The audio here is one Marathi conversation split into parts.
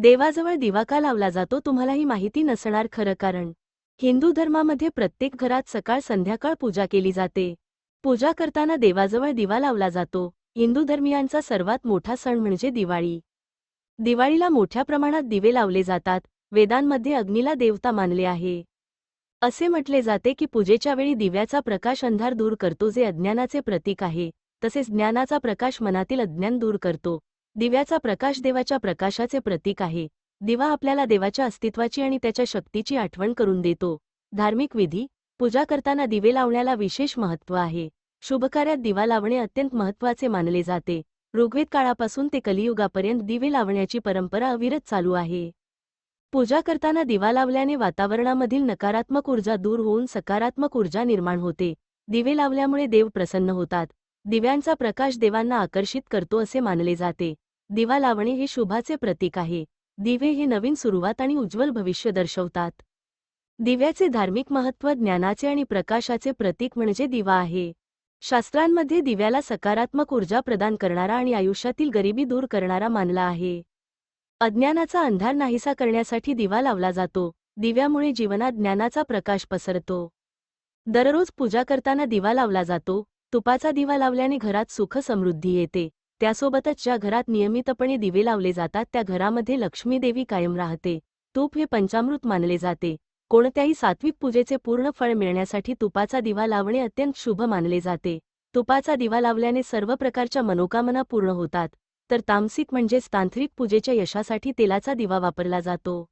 देवाजवळ दिवा का लावला जातो तुम्हालाही माहिती नसणार खरं कारण. हिंदू धर्मामध्ये प्रत्येक घरात सकाळ संध्याकाळ पूजा केली जाते. पूजा करताना देवाजवळ दिवा लावला जातो. हिंदू धर्मियांचा सर्वात मोठा सण म्हणजे दिवाळी. दिवाळीला मोठ्या प्रमाणात दिवे लावले जातात. वेदांमध्ये अग्नीला देवता मानले आहे. असे म्हटले जाते की पूजेच्या वेळी दिव्याचा प्रकाश अंधार दूर करतो जे अज्ञानाचे प्रतीक आहे. तसेच ज्ञानाचा प्रकाश मनातील अज्ञान दूर करतो. दिव्याचा प्रकाश देवाच्या प्रकाशाचे प्रतीक आहे. दिवा आपल्याला देवाच्या अस्तित्वाची आणि त्याच्या शक्तीची आठवण करून देतो. धार्मिक विधी पूजा करताना दिवे लावण्याला विशेष महत्त्व आहे. शुभकार्यात दिवा लावणे अत्यंत महत्त्वाचे मानले जाते. ऋग्वेद काळापासून ते कलियुगापर्यंत दिवे लावण्याची परंपरा अविरत चालू आहे. पूजा करताना दिवा लावल्याने वातावरणामधील नकारात्मक ऊर्जा दूर होऊन सकारात्मक ऊर्जा निर्माण होते. दिवे लावल्यामुळे देव प्रसन्न होतात. दिव्यांचा प्रकाश देवांना आकर्षित करतो असे मानले जाते. दिवा लावणे हे शुभाचे प्रतीक आहे. दिवे हे नवीन सुरुवात आणि उज्ज्वल भविष्य दर्शवतात. दिव्याचे धार्मिक महत्त्व ज्ञानाचे आणि प्रकाशाचे प्रतीक म्हणजे दिवा आहे. शास्त्रांमध्ये दिव्याला सकारात्मक ऊर्जा प्रदान करणारा आणि आयुष्यातील गरिबी दूर करणारा मानला आहे. अज्ञानाचा अंधार नाहीसा करण्यासाठी दिवा लावला जातो. दिव्यामुळे जीवनात ज्ञानाचा प्रकाश पसरतो. दररोज पूजा करताना दिवा लावला जातो. तुपाचा दिवा लावल्याने घरात सुख समृद्धी येते. त्यासोबतच ज्या घरात नियमितपणे दिवे लावले जातात त्या घरामध्ये लक्ष्मी देवी कायम राहते. तूप हे पंचामृत मानले जाते. कोणत्याही सात्विक पूजेचे पूर्ण फळ मिळण्यासाठी तुपाचा दिवा लावणे अत्यंत शुभ मानले जाते. तुपाचा दिवा लावल्याने सर्व प्रकारच्या मनोकामना पूर्ण होतात. तर तामसिक म्हणजेच तांत्रिक पूजेच्या यशासाठी तेलाचा दिवा वापरला जातो.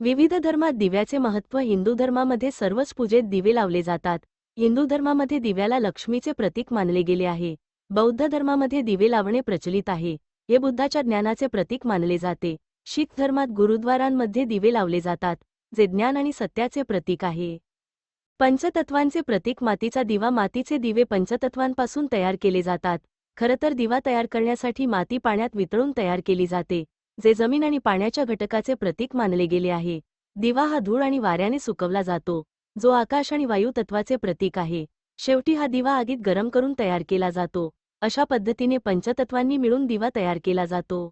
विविध धर्मात दिव्याचे महत्त्व हिंदू धर्मामध्ये सर्वच पूजेत दिवे लावले जातात. हिंदू धर्मामध्ये दिव्याला लक्ष्मीचे प्रतीक मानले गेले आहे. बौद्ध धर्मामध्ये दिवे लावणे प्रचलित आहे. हे बुद्धाच्या ज्ञानाचे प्रतीक मानले जाते. शीख धर्मात गुरुद्वारांमध्ये दिवे लावले जातात जे ज्ञान आणि सत्याचे प्रतीक आहे. पंचतत्वांचे प्रतीक मातीचा दिवा मातीचे दिवे पंचतत्वांपासून तयार केले जातात. खरं तर दिवा तयार करण्यासाठी माती पाण्यात वितळून तयार केली जाते जे जमीन आणि पाण्याच्या घटकाचे प्रतीक मानले गेले आहे. दिवा हा धूळ आणि वाऱ्याने सुकवला जातो. जो आकाश आणि वायू तत्वाचे प्रतीक आहे. शेवटी हा दिवा आगीत गरम करून तयार केला जातो. अशा पद्धतीने पंचतत्वांनी मिळून दिवा तयार केला जातो.